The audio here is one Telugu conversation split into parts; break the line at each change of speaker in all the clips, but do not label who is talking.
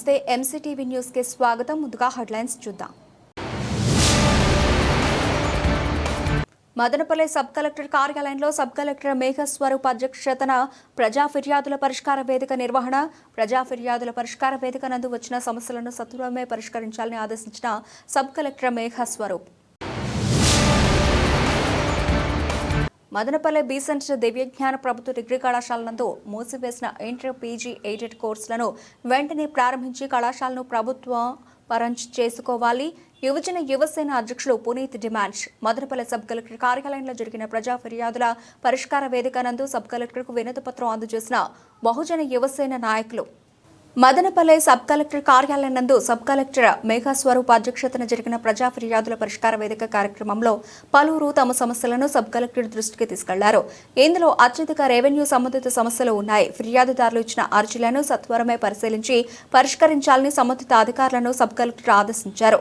నమస్తే ఎంసీటీవీ న్యూస్కి స్వాగతం. ముందుగా హెడ్లైన్స్ చూద్దాం. మదనపల్లి సబ్ కలెక్టర్ కార్యాలయంలో సబ్ కలెక్టర్ మేఘస్వరూప్ అధ్యక్షతన ప్రజా ఫిర్యాదుల పరిష్కార వేదిక నిర్వహణ. ప్రజా ఫిర్యాదుల పరిష్కార వేదిక నందు వచ్చిన సమస్యలను సత్వరమే పరిష్కరించాలని ఆదేశించిన sub collector Meghaswaroop. Madanapalle Besant Divyagnana ప్రభుత్వ డిగ్రీ కళాశాల నందు మూసివేసిన ఇంటర్ పీజీ ఎయిడెడ్ కోర్సులను వెంటనే ప్రారంభించి కళాశాలను ప్రభుత్వ పరం చేసుకోవాలి. యువజన యువసేన అధ్యక్షులు Puneeth demand Madanapalle sub collector కార్యాలయంలో జరిగిన ప్రజా ఫిర్యాదుల పరిష్కార వేదిక నందు సబ్ కలెక్టర్కు వినతిపత్రం అందజేసిన బహుజన యువసేన నాయకులు మదనపల్లె సబ్ కలెక్టర్ కార్యాలయం నందు సబ్ కలెక్టర్ మేఘాస్వరూప్ అధ్యక్షతన జరిగిన ప్రజా ఫిర్యాదుల పరిష్కార వేదిక కార్యక్రమంలో పలువురు తమ సమస్యలను సబ్ కలెక్టర్ దృష్టికి తీసుకెళ్ళారు. ఇందులో అత్యధిక రెవెన్యూ సంబంధిత సమస్యలు ఉన్నాయి. ఫిర్యాదుదారులు ఇచ్చిన అర్జీలను సత్వరమే పరిశీలించి పరిష్కరించాలని సంబంధిత అధికారులను సబ్ కలెక్టర్ ఆదేశించారు.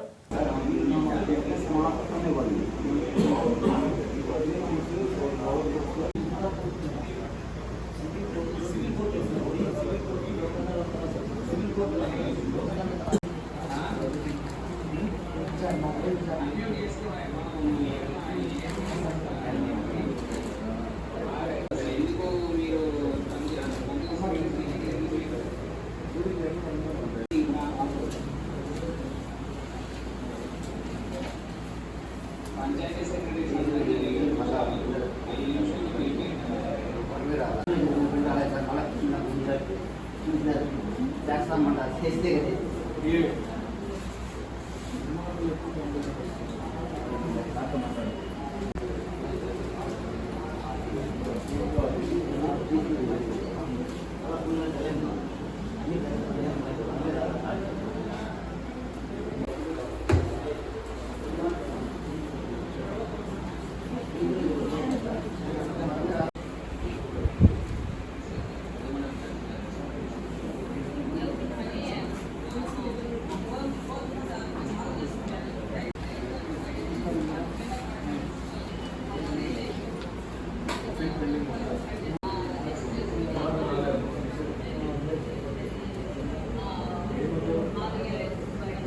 Thank you.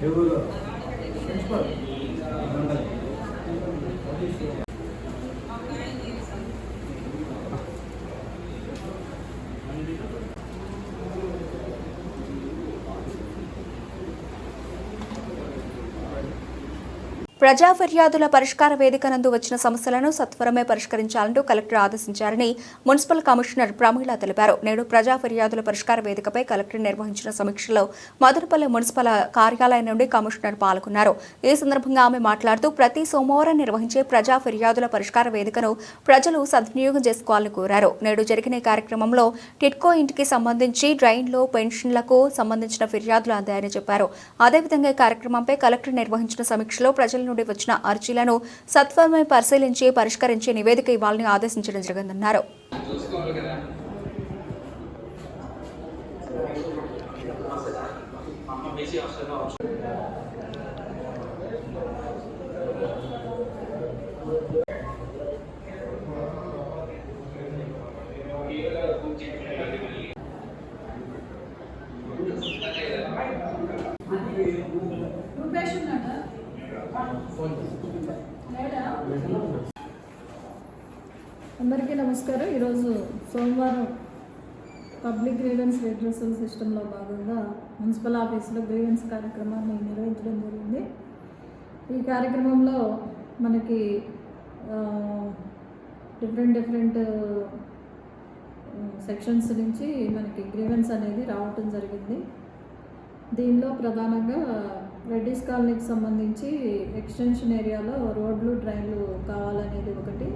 ఎవరు? ప్రిన్సిపల్.
ప్రజా ఫిర్యాదుల పరిష్కార వేదిక నందు వచ్చిన సమస్యలను సత్వరమే పరిష్కరించాలంటూ కలెక్టర్ ఆదేశించారని మున్సిపల్ కమిషనర్ ప్రమీళ తెలిపారు. నేడు ప్రజా ఫిర్యాదుల పరిష్కార వేదికపై కలెక్టర్ నిర్వహించిన సమీక్షలో మదనపల్లి మున్సిపల్ కార్యాలయం నుండి కమిషనర్ పాల్గొన్నారు. ఈ సందర్భంగా ఆమె మాట్లాడుతూ ప్రతి సోమవారం నిర్వహించే ప్రజా ఫిర్యాదుల పరిష్కార వేదికను ప్రజలు సద్వినియోగం చేసుకోవాలని కోరారు. నేడు జరిగిన కార్యక్రమంలో టిట్కో ఇంటికి సంబంధించి డ్రైన్లో పెన్షన్లకు సంబంధించిన ఫిర్యాదులు అందాయని చెప్పారు. అదేవిధంగా ఈ కార్యక్రమంపై కలెక్టర్ నిర్వహించిన సమీక్షలో ప్రజలను నుండి వచ్చిన అర్జీలను సత్వరమే పరిశీలించి పరిష్కరించే నివేదిక ఇవ్వాలని ఆదేశించడం జరిగిందన్నారు.
అందరికీ నమస్కారం. ఈరోజు సోమవారం పబ్లిక్ గ్రీవెన్స్ రిడ్రసల్ సిస్టంలో భాగంగా మున్సిపల్ ఆఫీసులో గ్రీవెన్స్ కార్యక్రమాన్ని నిర్వహించడం జరిగింది. ఈ కార్యక్రమంలో మనకి డిఫరెంట్ డిఫరెంట్ సెక్షన్స్ నుంచి మనకి గ్రీవెన్స్ అనేది రావటం జరిగింది. దీనిలో ప్రధానంగా రెడ్డిస్ కాలనీకి సంబంధించి ఎక్స్టెన్షన్ ఏరియాలో రోడ్లు డ్రైన్లు కావాలనేది ఒకటి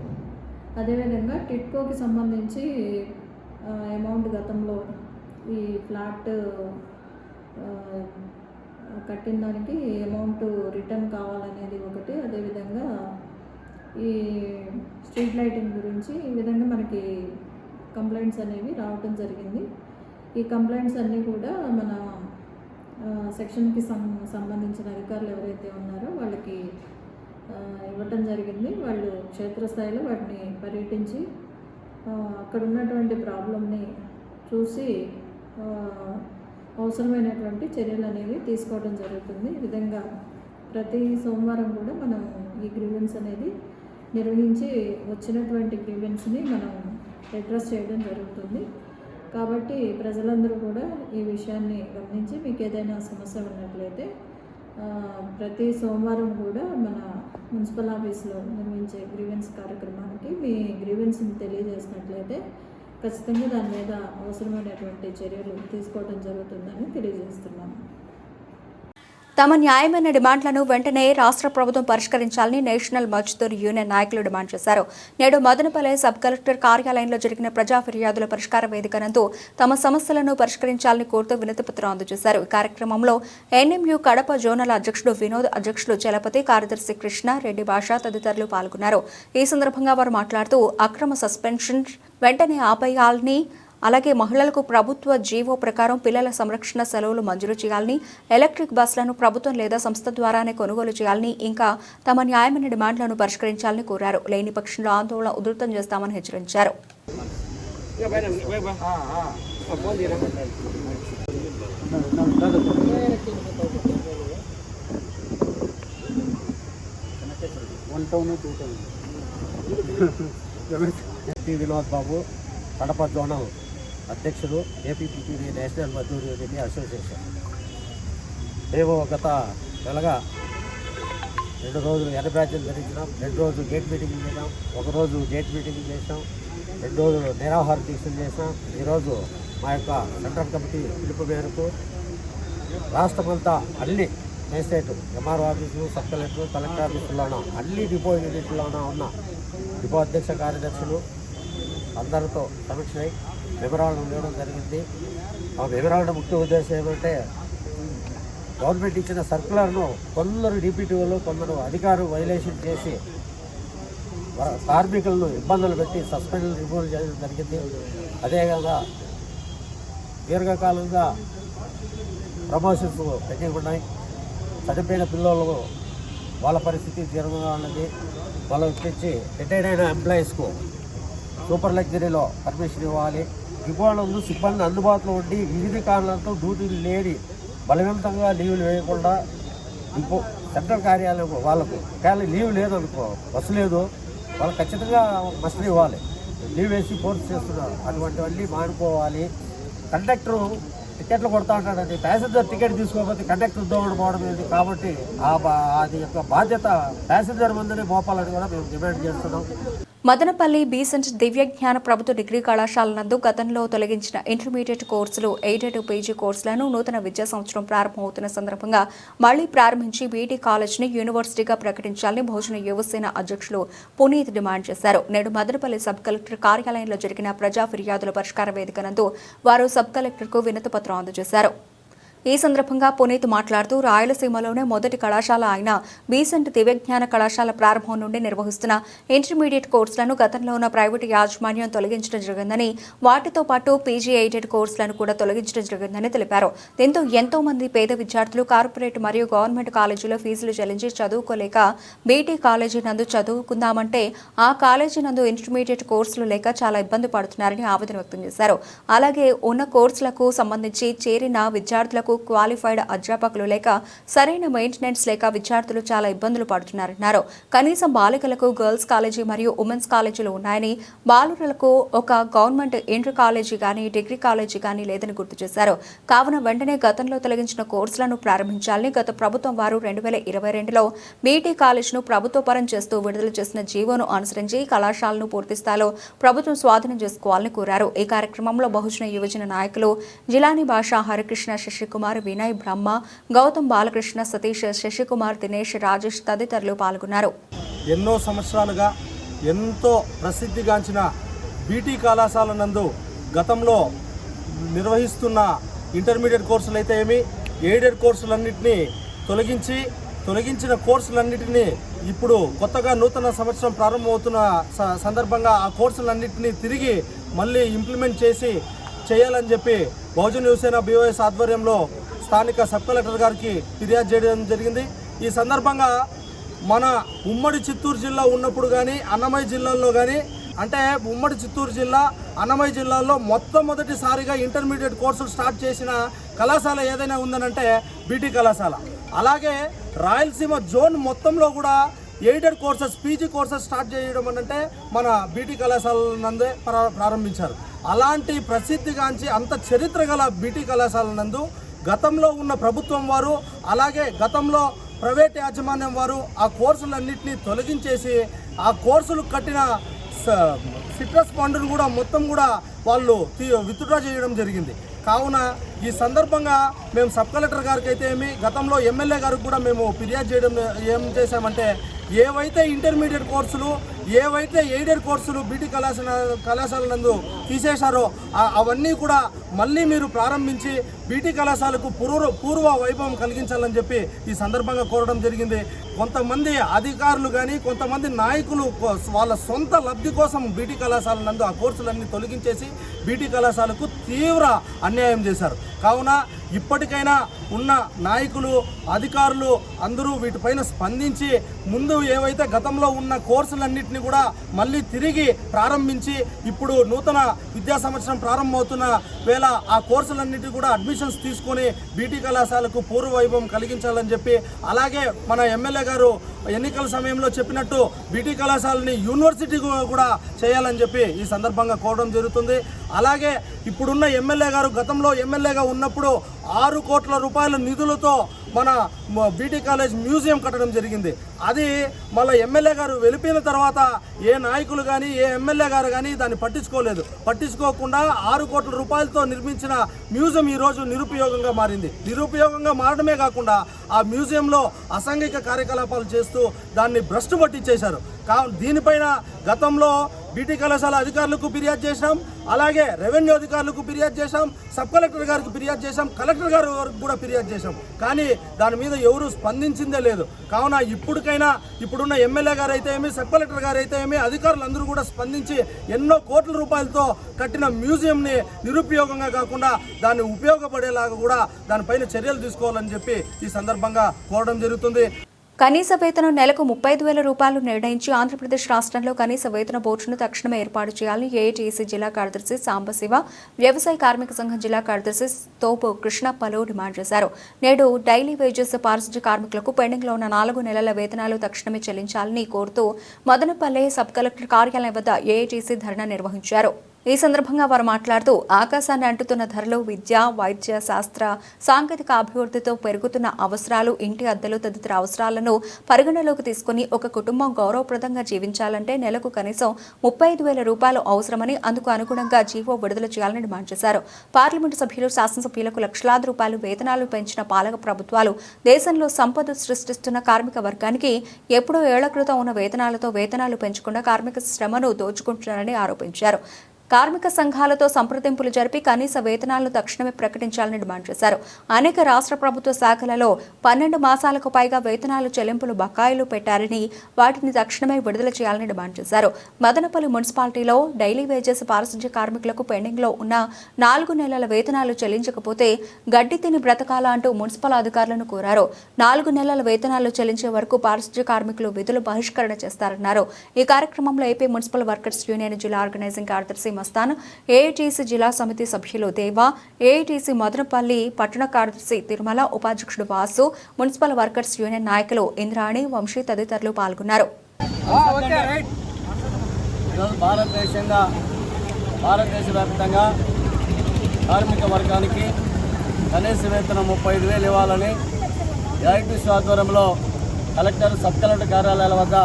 అదేవిధంగా టిట్కోకి సంబంధించి అమౌంట్ గతంలో ఈ ఫ్లాట్ కట్టిన దానికి అమౌంట్ రిటర్న్ కావాలనేది ఒకటి. అదేవిధంగా ఈ స్ట్రీట్ లైటింగ్ గురించి ఈ విధంగా మనకి కంప్లైంట్స్ అనేవి రావటం జరిగింది. ఈ కంప్లైంట్స్ అన్నీ కూడా మన సెక్షన్కి సం సంబంధించిన అధికారులు ఎవరైతే ఉన్నారో వాళ్ళకి ఇవ్వటం జరిగింది. వాళ్ళు క్షేత్రస్థాయిలో వాటిని పర్యటించి అక్కడ ఉన్నటువంటి ప్రాబ్లమ్ని చూసి అవసరమైనటువంటి చర్యలు అనేవి తీసుకోవడం జరుగుతుంది. ఈ విధంగా ప్రతి సోమవారం కూడా మనం ఈ గ్రీవెన్స్ అనేది నిర్వహించి వచ్చినటువంటి గ్రీవెన్స్ని మనం అడ్రస్ చేయడం జరుగుతుంది. కాబట్టి ప్రజలందరూ కూడా ఈ విషయాన్ని గమనించి మీకు ఏదైనా సమస్య ఉన్నట్లయితే ప్రతి సోమవారం కూడా మన మున్సిపల్ ఆఫీస్లో నిర్మించే గ్రీవెన్స్ కార్యక్రమానికి మీ గ్రీవెన్స్ని తెలియజేసినట్లయితే ఖచ్చితంగా దాని మీద అవసరమైనటువంటి చర్యలు తీసుకోవడం జరుగుతుందని తెలియజేస్తున్నాను.
తమ న్యాయమైన డిమాండ్లను వెంటనే రాష్ట్ర ప్రభుత్వం పరిష్కరించాలని నేషనల్ మజ్దూర్ యూనియన్ నాయకులు డిమాండ్ చేశారు. నేడు మదనపల్లె సబ్ కలెక్టర్ కార్యాలయంలో జరిగిన ప్రజా ఫిర్యాదుల పరిష్కార వేదిక నందు తమ సమస్యలను పరిష్కరించాలని కోరుతూ వినతిపత్రం అందజేశారు. ఈ కార్యక్రమంలో ఎన్ఎంయు కడప జోనల్ అధ్యక్షుడు వినోద్ అధ్యక్షులు చలపతి కార్యదర్శి కృష్ణ రెడ్డి భాష తదితరులు పాల్గొన్నారు. ఈ సందర్భంగా వారు మాట్లాడుతూ అక్రమ సస్పెన్షన్ వెంటనే ఆపేయాలని అలాగే మహిళలకు ప్రభుత్వ జీవో ప్రకారం పిల్లల సంరక్షణ సెలవులు మంజూరు చేయాలని ఎలక్ట్రిక్ బస్సులను ప్రభుత్వం లేదా సంస్థ ద్వారానే కొనుగోలు చేయాలని ఇంకా తమ న్యాయమైన డిమాండ్లను పరిష్కరించాలని కోరారు. లేని పక్షంలో ఆందోళన ఉధృతం చేస్తామని హెచ్చరించారు.
One town two town
Babu Kadapa zonal. అధ్యక్షుడు APPTV national Mazdoor union association. మేము గత నెలగా రెండు రోజులు ఎర్ర బ్యాచ్లు ధరించినాం రెండు రోజులు గేట్ మీటింగ్ చేసాం ఒకరోజు గేట్ మీటింగ్ చేసాం రెండు రోజులు నిరాహార దీక్షలు చేసాం ఈరోజు మా యొక్క సెంట్రల్ కమిటీ పిలుపు మేరకు రాష్ట్రమంతా అన్ని మేజిస్ట్రేట్ ఎంఆర్ఓ ఆఫీసులు సబ్ కలెక్టర్ కలెక్టర్ ఆఫీసుల్లోనూ అన్ని డిపో యూనిట్లోనూ ఉన్న డిపో అధ్యక్ష కార్యదర్శులు అందరితో సమీక్ష వివరాలను ఇవ్వడం జరిగింది. ఆ వివరాల ముఖ్య ఉద్దేశం ఏమంటే గవర్నమెంట్ ఇచ్చిన సర్కులర్ను కొందరు డిపిటీఓలు కొందరు అధికారులు వైలేషన్ చేసి కార్మికులను ఇబ్బందులు పెట్టి సస్పెండ్ రిమూవ్ చేయడం జరిగింది. అదేవిధంగా దీర్ఘకాలంగా ప్రమోషన్స్ పెండింగ్ ఉన్నాయి. చనిపోయిన పిల్లలకు వాళ్ళ పరిస్థితి తీవ్రంగా ఉన్నది. వాళ్ళు వచ్చి రిటైర్డ్ అయిన ఎంప్లాయీస్కు సూపర్ లగ్జరీలో పర్మిషన్ ఇవ్వాలి. డిపోలందు సిబ్బంది అందుబాటులో ఉండి వివిధ కారణాలతో డ్యూటీలు లేని బలవంతంగా లీవులు వేయకుండా ఇంకో సెంట్రల్ కార్యాలయం వాళ్ళకు కానీ లీవ్ లేదనుకో బస్సు లేదు వాళ్ళు ఖచ్చితంగా బస్సులు ఇవ్వాలి. లీవ్ వేసి ఫోర్స్ చేస్తున్నారు. అటువంటివన్నీ మానుకోవాలి. కండక్టరు టికెట్లు కొడతా ఉంటాడండి ప్యాసింజర్ టికెట్ తీసుకోకపోతే కండక్టర్ దోమడు పోవడం ఏంటి? కాబట్టి ఆ బా అది యొక్క బాధ్యత ప్యాసింజర్ ముందరే మోపాలని కూడా మేము డిమాండ్ చేస్తున్నాం.
మదనపల్లి బీసెంట్ దివ్యజ్ఞాన ప్రభుత్వ డిగ్రీ కళాశాల నందు గతంలో తొలగించిన ఇంటర్మీడియట్ కోర్సులు ఎయిడెడ్ పీజీ కోర్సులను నూతన విద్యా సంవత్సరం ప్రారంభమవుతున్న సందర్భంగా మళ్ళీ ప్రారంభించి బీటీ కాలేజ్ని యూనివర్సిటీగా ప్రకటించాలని బహుజన యువసేన అధ్యక్షులు పునీత్ డిమాండ్ చేశారు. నేడు మదనపల్లి సబ్ కలెక్టర్ కార్యాలయంలో జరిగిన ప్రజా ఫిర్యాదుల పరిష్కార వేదిక నందు వారు సబ్ కలెక్టర్కు వినతి పత్రం అందజేశారు. ఈ సందర్భంగా పునీత్ మాట్లాడుతూ రాయలసీమలోనే మొదటి కళాశాల అయిన బీసెంట్ దివ్యజ్ఞాన కళాశాల ప్రారంభం నుండి నిర్వహిస్తున్న ఇంటర్మీడియట్ కోర్సులను గతంలో ఉన్న ప్రైవేటు యాజమాన్యం తొలగించడం జరిగిందని వాటితో పాటు పీజీ ఎయిడెడ్ కోర్సులను కూడా తొలగించడం జరిగిందని తెలిపారు. దీంతో ఎంతో మంది పేద విద్యార్థులు కార్పొరేట్ మరియు గవర్నమెంట్ కాలేజీలో ఫీజులు చెల్లించి చదువుకోలేక బీటీ కాలేజీ నందు చదువుకుందామంటే ఆ కాలేజీ నందు ఇంటర్మీడియట్ కోర్సులు లేక చాలా ఇబ్బంది పడుతున్నారని ఆవేదన వ్యక్తం చేశారు. అలాగే ఉన్న కోర్సులకు సంబంధించి చేరిన విద్యార్థులకు క్వాలిఫైడ్ అధ్యాపకులు లేక సరైన మెయింటెనెన్స్ లేక విద్యార్థులు చాలా ఇబ్బందులు పడుతున్నారన్నారు. కనీసం బాలికలకు గర్ల్స్ కాలేజీ మరియు ఉమెన్స్ కాలేజీలు ఉన్నాయని బాలురులకు ఒక గవర్నమెంట్ ఇంటర్ కాలేజీ కానీ డిగ్రీ కాలేజీ కానీ లేదని గుర్తు చేశారు. కావున వెంటనే గతంలో తొలగించిన కోర్సులను ప్రారంభించాలని గత ప్రభుత్వం వారు రెండు వేల ఇరవై రెండులో బీటీ కాలేజ్ను ప్రభుత్వపరం చేస్తూ విడుదల చేసిన జీవోను అనుసరించి కళాశాలను పూర్తి స్థాయిలో ప్రభుత్వం స్వాధీనం చేసుకోవాలని కోరారు. ఈ కార్యక్రమంలో బహుజన యువజన నాయకులు జిలాని భాష హరికృష్ణ శశికుమార్ వినయ్ బ్రహ్మ గౌతమ్ బాలకృష్ణ సతీష్ శశికుమార్ దినేష్ రాజేష్ తదితరులు పాల్గొన్నారు.
ఎన్నో సంవత్సరాలుగా ఎంతో ప్రసిద్ధిగాంచిన బీటీ కళాశాల నందు గతంలో నిర్వహిస్తున్న ఇంటర్మీడియట్ కోర్సులు అయితే ఏమి ఎయిడెడ్ కోర్సులన్నింటినీ తొలగించి తొలగించిన కోర్సులన్నింటినీ ఇప్పుడు కొత్తగా నూతన సంవత్సరం ప్రారంభమవుతున్న స- సందర్భంగా ఆ కోర్సులన్నింటినీ తిరిగి మళ్ళీ ఇంప్లిమెంట్ చేసి చేయాలని చెప్పి బహుజన్ యువసేన బీఓఎస్ ఆధ్వర్యంలో స్థానిక సబ్ కలెక్టర్ గారికి ఫిర్యాదు చేయడం జరిగింది. ఈ సందర్భంగా మన ఉమ్మడి చిత్తూరు జిల్లా ఉన్నప్పుడు కానీ అన్నమయ్య జిల్లాలో కానీ అంటే ఉమ్మడి చిత్తూరు జిల్లా అన్నమయ్య జిల్లాలో మొట్టమొదటిసారిగా ఇంటర్మీడియట్ కోర్సులు స్టార్ట్ చేసిన కళాశాల ఏదైనా ఉందనంటే బీటీ కళాశాల. అలాగే రాయలసీమ జోన్ మొత్తంలో కూడా aided courses PG courses start చేయడం అంటే మన బీటీ కళాశాల నందే ప్రారంభించారు. అలాంటి ప్రసిద్ధిగాంచి అంత చరిత్ర గల బీటీ కళాశాల నందు గతంలో ఉన్న ప్రభుత్వం వారు అలాగే గతంలో ప్రైవేట్ యాజమాన్యం వారు ఆ కోర్సులన్నింటినీ తొలగించేసి ఆ కోర్సులు కట్టిన స- సిట్రస్ ఫండ్ను కూడా మొత్తం కూడా వాళ్ళు విత్డ్రా చేయడం జరిగింది. కావున ఈ సందర్భంగా మేము సబ్ కలెక్టర్ గారికి అయితే ఏమి గతంలో ఎమ్మెల్యే గారికి కూడా మేము ఫిర్యాదు చేయడం ఏం చేశామంటే ఏవైతే ఇంటర్మీడియట్ కోర్సులు ఏవైతే ఎయిడెడ్ కోర్సులు బీటీ కళాశాల కళాశాల నందు తీసేశారో అవన్నీ కూడా మళ్ళీ మీరు ప్రారంభించి బీటీ కళాశాలకు పూర్వ పూర్వ వైభవం కలిగించాలని చెప్పి ఈ సందర్భంగా కోరడం జరిగింది. కొంతమంది అధికారులు కానీ కొంతమంది నాయకులు వాళ్ళ సొంత లబ్ధి కోసం బీటీ కళాశాల నందు ఆ కోర్సులన్నీ తొలగించేసి బీటీ కళాశాలకు తీవ్ర అన్యాయం చేశారు. కావున ఇప్పటికైనా ఉన్న నాయకులు అధికారులు అందరూ వీటిపైన స్పందించి ముందు ఏవైతే గతంలో ఉన్న కోర్సులన్నింటినీ కూడా మళ్ళీ తిరిగి ప్రారంభించి ఇప్పుడు నూతన విద్యా సంవత్సరం ప్రారంభమవుతున్న వేళ ఆ కోర్సులన్నింటినీ కూడా అడ్మిషన్స్ తీసుకొని బీటీ కళాశాలకు పూర్వ వైభవం కలిగించాలని చెప్పి అలాగే మన ఎమ్మెల్యే గారు ఎన్నికల సమయంలో చెప్పినట్టు బీటీ కళాశాలని యూనివర్సిటీ కూడా చేయాలని చెప్పి ఈ సందర్భంగా కోరడం జరుగుతుంది. అలాగే ఇప్పుడున్న ఎమ్మెల్యే గారు గతంలో ఎమ్మెల్యేగా ఉన్నప్పుడు ఆరు కోట్ల రూపాయల నిధులతో మన బీటీ కాలేజ్ మ్యూజియం కట్టడం జరిగింది. అది మళ్ళీ ఎమ్మెల్యే గారు వెళ్ళిపోయిన తర్వాత ఏ నాయకులు కానీ ఏ ఎమ్మెల్యే గారు కానీ దాన్ని పట్టించుకోలేదు. పట్టించుకోకుండా ఆరు కోట్ల రూపాయలతో నిర్మించిన మ్యూజియం ఈరోజు నిరుపయోగంగా మారింది. నిరుపయోగంగా మారడమే కాకుండా ఆ మ్యూజియంలో అసాంఘిక కార్యకలాపాలు చేస్తూ దాన్ని భ్రష్టు పట్టించేశారు. కా దీనిపైన గతంలో బీటీ కళాశాల అధికారులకు ఫిర్యాదు చేశాం అలాగే రెవెన్యూ అధికారులకు ఫిర్యాదు చేశాం సబ్ కలెక్టర్ గారికి ఫిర్యాదు చేశాం కలెక్టర్ గారు వరకు కూడా ఫిర్యాదు చేశాం. కానీ దాని మీద ఎవరు స్పందించిందే లేదు. కావున ఇప్పటికైనా ఇప్పుడున్న ఎమ్మెల్యే గారు అయితే ఏమి సబ్ కలెక్టర్ గారు అయితే ఏమి అధికారులందరూ కూడా స్పందించి ఎన్నో కోట్ల రూపాయలతో కట్టిన మ్యూజియంని నిరుపయోగంగా కాకుండా దాన్ని ఉపయోగపడేలాగా కూడా దానిపైన చర్యలు తీసుకోవాలని చెప్పి ఈ సందర్భంగా కోరడం జరుగుతుంది.
కనీస వేతనం నెలకు ముప్పై ఐదు వేల రూపాయలు నిర్ణయించి ఆంధ్రప్రదేశ్ రాష్ట్రంలో కనీస వేతన బోర్డును తక్షణమే ఏర్పాటు చేయాలని ఏఐటీసీ జిల్లా కార్యదర్శి సాంబశివ వ్యవసాయ కార్మిక సంఘం జిల్లా కార్యదర్శి తోపు కృష్ణప్పలు డిమాండ్ చేశారు. నేడు డైలీ వేజెస్ పారిశుద్ధ్య కార్మికులకు పెండింగ్లో ఉన్న నాలుగు నెలల వేతనాలు తక్షణమే చెల్లించాలని కోరుతూ మదనపల్లె సబ్ కలెక్టర్ కార్యాలయం వద్ద ఏఐటీసీ ధర్నా నిర్వహించారు. ఈ సందర్భంగా వారు మాట్లాడుతూ ఆకాశాన్ని అంటుతున్న ధరలు విద్య వైద్య శాస్త్ర సాంకేతిక అభివృద్ధితో పెరుగుతున్న అవసరాలు ఇంటి అద్దెలు తదితర అవసరాలను పరిగణలోకి తీసుకుని ఒక కుటుంబం గౌరవప్రదంగా జీవించాలంటే నెలకు కనీసం ముప్పై ఐదు వేల రూపాయలు అవసరమని అందుకు అనుగుణంగా జీవో విడుదల చేయాలని డిమాండ్ చేశారు. పార్లమెంటు సభ్యులు శాసనసభ్యులకు లక్షలాది రూపాయలు వేతనాలు పెంచిన పాలక ప్రభుత్వాలు దేశంలో సంపద సృష్టిస్తున్న కార్మిక వర్గానికి ఎప్పుడో ఏళ్ళ క్రితం ఉన్న వేతనాలతో వేతనాలు పెంచకుండా కార్మిక శ్రమను దోచుకుంటున్నారని ఆరోపించారు. కార్మిక సంఘాలతో సంప్రదింపులు జరిపి కనీస వేతనాలను తక్షణమే ప్రకటించాలని డిమాండ్ చేశారు. అనేక రాష్ట్ర ప్రభుత్వ శాఖలలో పన్నెండు మాసాలకు పైగా వేతనాలు చెల్లింపులు బకాయిలు పెట్టారని వాటిని తక్షణమే విడుదల చేయాలని డిమాండ్ చేశారు. మదనపల్లి మున్సిపాలిటీలో డైలీ వేజెస్ పారిశుధ్య కార్మికులకు పెండింగ్లో ఉన్న నాలుగు నెలల వేతనాలు చెల్లించకపోతే గడ్డి తిని బ్రతకాలా అంటూ మున్సిపల్ అధికారులను కోరారు. నాలుగు నెలల వేతనాలు చెల్లించే వరకు పారిశుధ్య కార్మికులు విధులు బహిష్కరణ చేస్తారన్నారు. ఈ కార్యక్రమంలో ఏపీ మున్సిపల్ వర్కర్స్ యూనియన్ జిల్లా ఆర్గనైజింగ్ కార్యదర్శి మస్తాన్ ఏఐటీసీ జిల్లా సమితి సభ్యులు దేవా ఏఐటీసీ మదనపల్లి పట్టణ కార్యదర్శి తిరుమల ఉపాధ్యక్షుడు వాసు మున్సిపల్ వర్కర్స్ యూనియన్ నాయకులు ఇంద్రాణి వంశీ తదితరులు పాల్గొన్నారు.
భారతదేశంగా భారతదేశ వ్యాప్తంగా కార్మిక వర్గానికి కనీస వేతనం ముప్పై ఐదు వేలు ఇవ్వాలని ఏఐటీసీ ఆధ్వర్యంలో కలెక్టర్ సబ్ కలెక్టర్ కార్యాలయాల వద్ద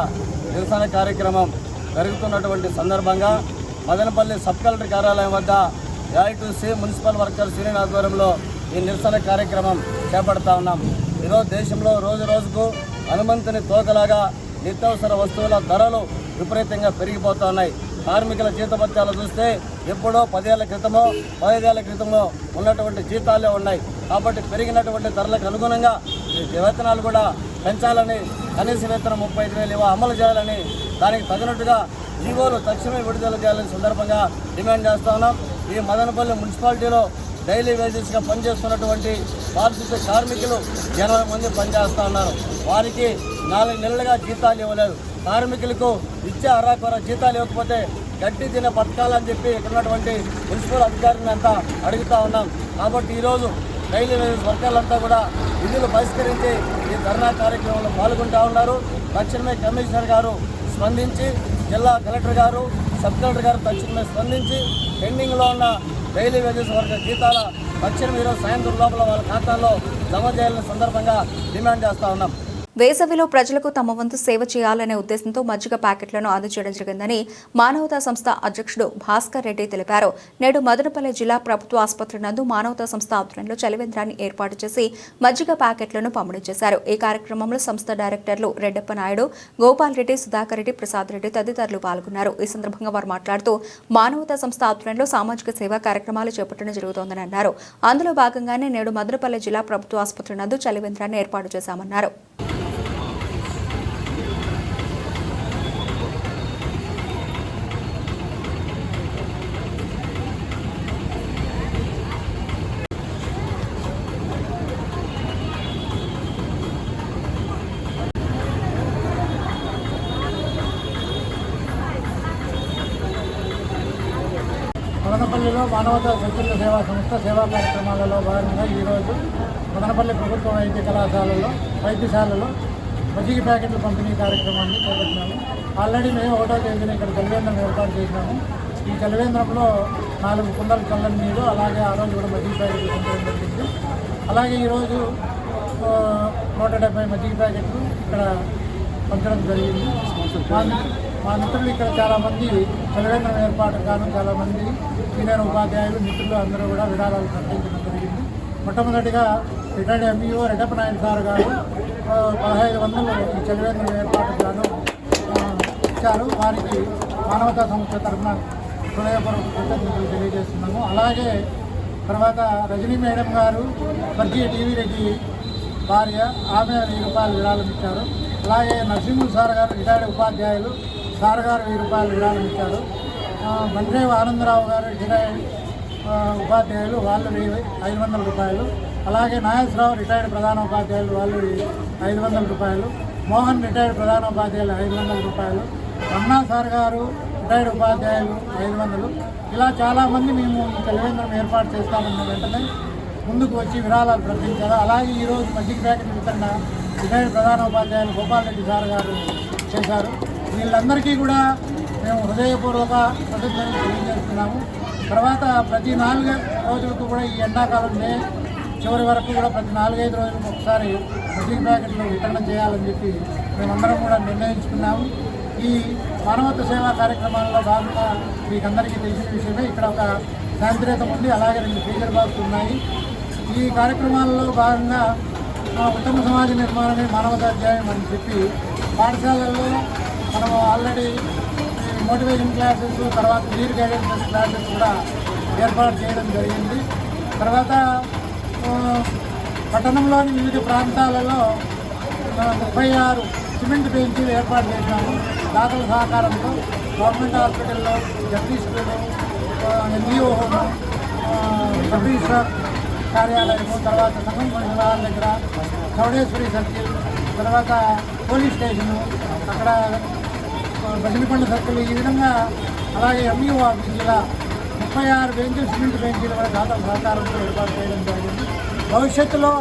నిరసన కార్యక్రమం జరుగుతున్నటువంటి సందర్భంగా మదనపల్లి సబ్ కలెక్టర్ కార్యాలయం వద్ద ఏఐటీసీ మున్సిపల్ వర్కర్స్ యూనియన్ ఆధ్వర్యంలో ఈ నిరసన కార్యక్రమం చేపడతా ఉన్నాం. ఈరోజు దేశంలో రోజు రోజుకు హనుమంతుని తోకలాగా నిత్యావసర వస్తువుల ధరలు విపరీతంగా పెరిగిపోతూ ఉన్నాయి. కార్మికుల జీతభత్యాలు చూస్తే ఎప్పుడో పదేళ్ళ క్రితమో పదిహేదేళ్ళ క్రితమో ఉన్నటువంటి జీతాలే ఉన్నాయి. కాబట్టి పెరిగినటువంటి ధరలకు అనుగుణంగా వేతనాలు కూడా పెంచాలని కనీస వేతనం ముప్పై ఐదు వేలు ఇవ్వ అమలు చేయాలని దానికి తగినట్టుగా జీవోలు తక్షణమే విడుదల చేయాలని సందర్భంగా డిమాండ్ చేస్తా ఉన్నాం. ఈ మదనపల్లి మున్సిపాలిటీలో డైలీ వేజెస్గా పనిచేస్తున్నటువంటి పారిశుద్ధ కార్మికులు ఇరవై మంది పనిచేస్తూ ఉన్నారు. వారికి నాలుగు నెలలుగా జీతాలు ఇవ్వలేదు. కార్మికులకు ఇచ్చే అరాకొర జీతాలు ఇవ్వకపోతే గట్టి తినే పథకాలని చెప్పి ఇక్కడ ఉన్నటువంటి మున్సిపల్ అధికారులను అంతా అడుగుతూ ఉన్నాం. కాబట్టి ఈరోజు డైలీ వేజెస్ వర్కర్లంతా కూడా విధులు బహిష్కరించి ఈ ధర్నా కార్యక్రమంలో పాల్గొంటూ ఉన్నారు. తక్షణమే కమిషనర్ గారు స్పందించి జిల్లా కలెక్టర్ గారు సబ్ కలెక్టర్ గారు తక్షణమే స్పందించి పెండింగ్లో ఉన్న డైలీ వేజెస్ వర్గ జీతాల తక్షణం ఈరోజు సాయంత్రం లోపల వాళ్ళ ఖాతాల్లో జమ చేయాలని సందర్భంగా డిమాండ్ చేస్తూ ఉన్నాం.
వేసవిలో ప్రజలకు తమ వంతు సేవ చేయాలనే ఉద్దేశంతో మజ్జిగ ప్యాకెట్లను అందజేయడం జరిగిందని మానవతా సంస్థ అధ్యక్షుడు భాస్కర్ రెడ్డి తెలిపారు. నేడు మదనపల్లి జిల్లా ప్రభుత్వ ఆసుపత్రి నందు మానవతా సంస్థ ఆధ్వర్యంలో చలివేంద్రాన్ని ఏర్పాటు చేసి మజ్జిగ ప్యాకెట్లను పంపిణీ చేశారు. ఈ కార్యక్రమంలో సంస్థ డైరెక్టర్లు రెడ్డప్ప నాయుడు గోపాల్ రెడ్డి సుధాకర్ రెడ్డి ప్రసాద్ రెడ్డి తదితరులు పాల్గొన్నారు. ఈ సందర్భంగా వారు మాట్లాడుతూ మానవతా సంస్థ ఆధ్వర్యంలో సామాజిక సేవా కార్యక్రమాలు చేపట్టడం జరుగుతోందని అన్నారు. అందులో భాగంగానే నేడు మదనపల్లి జిల్లా ప్రభుత్వ ఆసుపత్రి నందు చలివేంద్రాన్ని ఏర్పాటు చేశామన్నారు.
మదనపల్లిలో మానవతా స్వచ్ఛంద సేవా సంస్థ సేవా కార్యక్రమాలలో భాగంగా ఈరోజు మదనపల్లి ప్రభుత్వ వైద్య కళాశాలలో వైద్యశాలలో మజ్జిగ ప్యాకెట్ల పంపిణీ కార్యక్రమాన్ని చేపట్టినాము. ఆల్రెడీ మేము ఒకటో తేదీన ఇక్కడ చలివేంద్రం ఏర్పాటు చేసినాము. ఈ చలివేంద్రంలో నాలుగు కుండలు చల్లని నీరు అలాగే ఆ రోజు కూడా మజ్జిగ ప్యాకెట్లు పంపడం జరిగింది. అలాగే ఈరోజు నూట డెబ్బై మజ్జిగ ప్యాకెట్లు ఇక్కడ పంచడం జరిగింది. మా మా మిత్రులు ఇక్కడ చాలామంది చలివేంద్రం ఏర్పాటు కాను చాలామంది సీనియర్ ఉపాధ్యాయులు మిత్రులు అందరూ కూడా విరాళాలు ప్రకటించడం జరిగింది. మొట్టమొదటిగా retired MEO Reddappa Naidu sir గారు పదహైదు వందలు ఈ చలివేంద్రం ఏర్పాటు గాను ఇచ్చారు. వారికి మానవతా సంస్థ తరఫున హృదయపూర్వక కృతజ్ఞతలు తెలియజేస్తున్నాము. అలాగే తర్వాత రజనీ మేడం గారు స్వర్గీయ టీవీ రెడ్డి భార్య ఆమె వెయ్యి రూపాయలు విరాళం ఇచ్చారు. అలాగే నరసింహులు సార్ గారు రిటైర్డ్ ఉపాధ్యాయులు సార్ గారు వెయ్యి రూపాయలు విరాళం ఇచ్చారు. మంత్రేవ ఆనందరావు గారు రిటైర్డ్ ఉపాధ్యాయులు వాళ్ళు ఐదు వందల రూపాయలు. అలాగే నాగేశ్వరరావు రిటైర్డ్ ప్రధాన ఉపాధ్యాయులు వాళ్ళు ఐదు వందల రూపాయలు. మోహన్ రిటైర్డ్ ప్రధాన ఉపాధ్యాయులు ఐదు వందల రూపాయలు. అన్నా సార్ గారు రిటైర్డ్ ఉపాధ్యాయులు ఐదు వందలు. ఇలా చాలామంది మేము తెలివేంద్రం ఏర్పాటు చేస్తామన్న వెంటనే ముందుకు వచ్చి విరాళాలు ప్రకటించారు. అలాగే ఈరోజు మజ్జిగ ప్యాకెట్ వితరణ రిటైర్డ్ ప్రధాన ఉపాధ్యాయులు గోపాల్ రెడ్డి సార్ గారు చేశారు. వీళ్ళందరికీ కూడా మేము హృదయపూర్వక కృతజ్ఞతలు తెలియజేస్తున్నాము. తర్వాత ప్రతి నాలుగు రోజులకు కూడా ఈ ఎండాకాలం మే చివరి వరకు కూడా ప్రతి నాలుగైదు రోజులకు ఒకసారి ప్రతి ప్యాకెట్లు వితరణ చేయాలని చెప్పి మేమందరం కూడా నిర్ణయించుకున్నాము. ఈ మానవత్వ సేవా కార్యక్రమాల్లో భాగంగా మీకు అందరికీ తెలిసిన విషయమే ఇక్కడ ఒక శాంతిరేతం ఉంది అలాగే రెండు ఫీజర్ బాక్స్ ఉన్నాయి. ఈ కార్యక్రమాల్లో భాగంగా మా ఉత్తమ సమాజ నిర్మాణమే మానవతాధ్యాయం అని చెప్పి పాఠశాలల్లో మనం ఆల్రెడీ మోటివేషన్ క్లాసెస్ తర్వాత లీడ్ గైడెన్స్ క్లాసెస్ కూడా ఏర్పాటు చేయడం జరిగింది. తర్వాత పట్టణంలోని వివిధ ప్రాంతాలలో ముప్పై ఆరు సిమెంట్ బెంచీలు ఏర్పాటు చేశాము. దాతల సహకారంతో గవర్నమెంట్ హాస్పిటల్లో జగదీష్ ఎన్జిఓ హోము ఆ, కార్యాలయము తర్వాత సంఘం మండలాల దగ్గర చౌడేశ్వరి సర్కిల్ తర్వాత పోలీస్ స్టేషను అక్కడ బసిలిపండ సర్కిల్ ఈ విధంగా అలాగే ఎంఈఓ ఆఫీస్ ఇలా ముప్పై ఆరు బెంచులు సిమెంట్ బెంచీలు కూడా దాతల సహకారంతో ఏర్పాటు చేయడం జరిగింది. భవిష్యత్తులో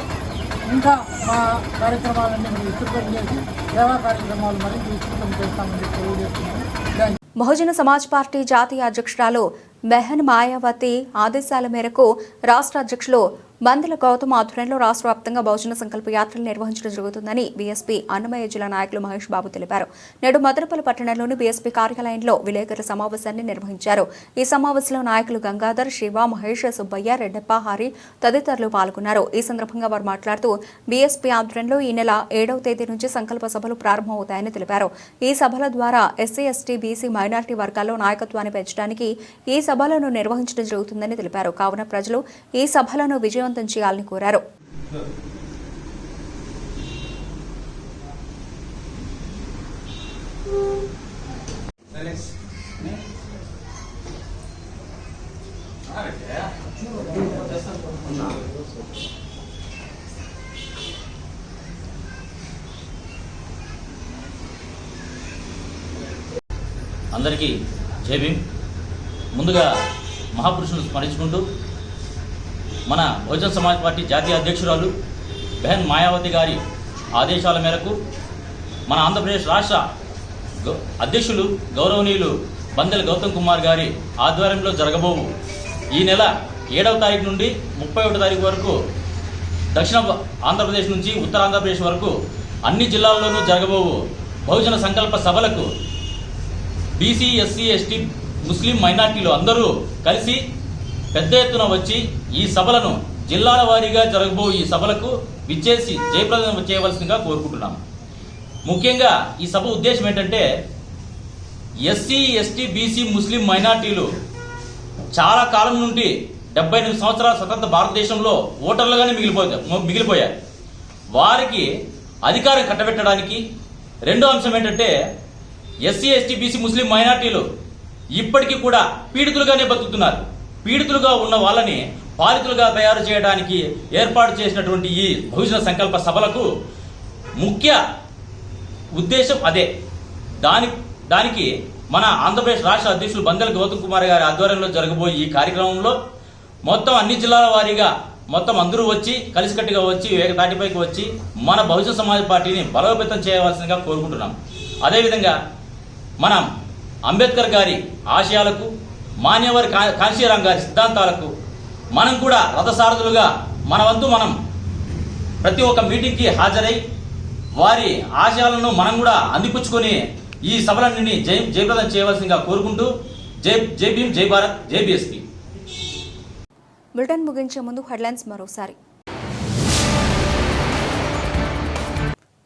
ఇంకా మా కార్యక్రమాలన్నీ మేము విస్తృతం చేసి సేవా కార్యక్రమాలు మరింత విస్తృతం చేస్తామని తెలియజేస్తున్నాను.
బహుజన సమాజ్ పార్టీ జాతీయ అధ్యక్షురాలు మెహన్ మాయావతి ఆదేశాల మేరకు రాష్ట్ర అధ్యక్షులు బంద్ల గౌతమ్ ఆధ్వర్యంలో రాష్ట్ర వ్యాప్తంగా బహుజన సంకల్ప యాత్రలు నిర్వహించడం జరుగుతుందని బీఎస్పీ అన్నమయ్య జిల్లా నాయకులు మహేష్ బాబు తెలిపారు. నేడు మదనపల్లి పట్టణంలోని బీఎస్పీ కార్యాలయంలో విలేకరుల సమావేశాన్ని నిర్వహించారు. ఈ సమావేశంలో నాయకులు గంగాధర్ శివ మహేష్ సుబ్బయ్య రెడ్డప్ప హరి తదితరులు పాల్గొన్నారు. ఈ సందర్భంగా వారు మాట్లాడుతూ బీఎస్పీ ఆధ్వర్యంలో ఈ నెల ఏడవ తేదీ నుంచి సంకల్ప సభలు ప్రారంభమవుతాయని తెలిపారు. ఈ సభల ద్వారా ఎస్సీ ఎస్టీ బీసీ మైనార్టీ వర్గాల్లో నాయకత్వాన్ని పెంచడానికి ఈ సభలను నిర్వహించడం జరుగుతుందని తెలిపారు. కావున ప్రజలు ఈ సభలను విజయం విజయవంతం చేయాలని కోరారు.
అందరికీ జై భీమ్. ముందుగా మహాపురుషులను స్మరించుకుంటూ మన బహుజన్ సమాజ్ పార్టీ జాతీయ అధ్యక్షురాలు బెహన్ మాయావతి గారి ఆదేశాల మేరకు మన ఆంధ్రప్రదేశ్ రాష్ట్ర గౌ- అధ్యక్షులు గౌరవనీయులు బందెల గౌతమ్ కుమార్ గారి ఆధ్వర్యంలో జరగబోవు. ఈ నెల ఏడవ తారీఖు నుండి ముప్పై ఒకటో తారీఖు వరకు దక్షిణ ఆంధ్రప్రదేశ్ నుంచి ఉత్తర ఆంధ్రప్రదేశ్ వరకు అన్ని జిల్లాల్లోనూ జరగబోవు. బహుజన సంకల్ప సభలకు బీసీ ఎస్సీ ఎస్టీ ముస్లిం మైనార్టీలు అందరూ కలిసి పెద్ద ఎత్తున వచ్చి ఈ సభలను జిల్లాల వారీగా జరగబో ఈ సభలకు విచ్చేసి జయప్రదం చేయవలసిందిగా కోరుకుంటున్నాం. ముఖ్యంగా ఈ సభ ఉద్దేశం ఏంటంటే ఎస్సీ ఎస్టీ బీసీ ముస్లిం మైనార్టీలు చాలా కాలం నుండి డెబ్బై ఎనిమిది సంవత్సరాల స్వతంత్ర భారతదేశంలో ఓటర్లుగానే మిగిలిపోయారు మిగిలిపోయారు. వారికి అధికారం కట్టబెట్టడానికి రెండో అంశం ఏంటంటే ఎస్సీ ఎస్టీ బీసీ ముస్లిం మైనార్టీలు ఇప్పటికీ కూడా పీడితులుగానే బతుకుతున్నారు. పీడితులుగా ఉన్న వాళ్ళని బాధితులుగా తయారు చేయడానికి ఏర్పాటు చేసినటువంటి ఈ బహుజన సంకల్ప సభలకు ముఖ్య ఉద్దేశం అదే. దాని దానికి మన ఆంధ్రప్రదేశ్ రాష్ట్ర అధ్యక్షులు బందెల గౌతమ్ కుమార్ గారి ఆధ్వర్యంలో జరగబోయే ఈ కార్యక్రమంలో మొత్తం అన్ని జిల్లాల వారీగా మొత్తం అందరూ వచ్చి కలిసికట్టుగా వచ్చి ఏకతాటిపైకి వచ్చి మన బహుజన సమాజ్ పార్టీని బలోపేతం చేయవలసిందిగా కోరుకుంటున్నాం. అదేవిధంగా మనం అంబేద్కర్ గారి ఆశయాలకు మాన్యవరి కా- గారి సిద్ధాంతాలకు మనం కూడా రథసారథులుగా మన వంతు మనం ప్రతి ఒక్క మీటింగ్కి హాజరై వారి ఆశయాలను మనం కూడా అందిపుచ్చుకొని ఈ సభలన్నింటినీ జై జయప్రదం చేయవలసిందిగా కోరుకుంటూ జై జై భీం జై భారత్ జై బీఎస్పీ.
బులెటిన్ ముగించే ముందు హెడ్లైన్స్ మరోసారి.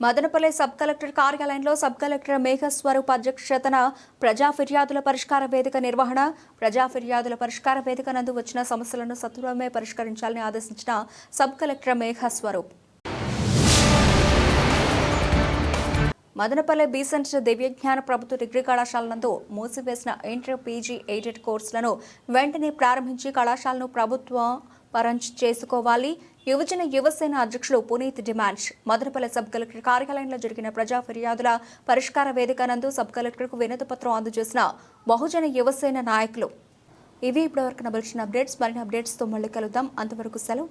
మదనపల్లి సబ్ కలెక్టర్ కార్యాలయంలో సబ్ కలెక్టర్ మేఘస్వరూప్ అధ్యక్షతన ప్రజా ఫిర్యాదుల పరిష్కార వేదిక నిర్వహణ ప్రజా ఫిర్యాదుల పరిష్కార వేదిక నందు వచ్చిన సమస్యలను సత్వరమే పరిష్కరించాలని ఆదేశించిన sub collector Meghaswaroop. Madanapalle Besant Divyagnana ప్రభుత్వ డిగ్రీ కళాశాల నందు మూసివేసిన ఇంటర్ పీజీ ఎయిడెడ్ కోర్సులను వెంటనే ప్రారంభించి కళాశాలను ప్రభుత్వ పరం చేసుకోవాలి. యువజన యువసేన అధ్యక్షులు Puneeth demands. Madanapalle sub collector కార్యాలయంలో జరిగిన ప్రజా ఫిర్యాదుల పరిష్కార వేదిక నందు సబ్ కలెక్టర్కు వినతి పత్రం అందజేసిన బహుజన యువసేన నాయకులు. ఇవి ఇప్పటివరకు నవలసిన అప్డేట్స్. మరిన్ని అప్డేట్స్తో మళ్ళీ కలుద్దాం. అంతవరకు సెలవు.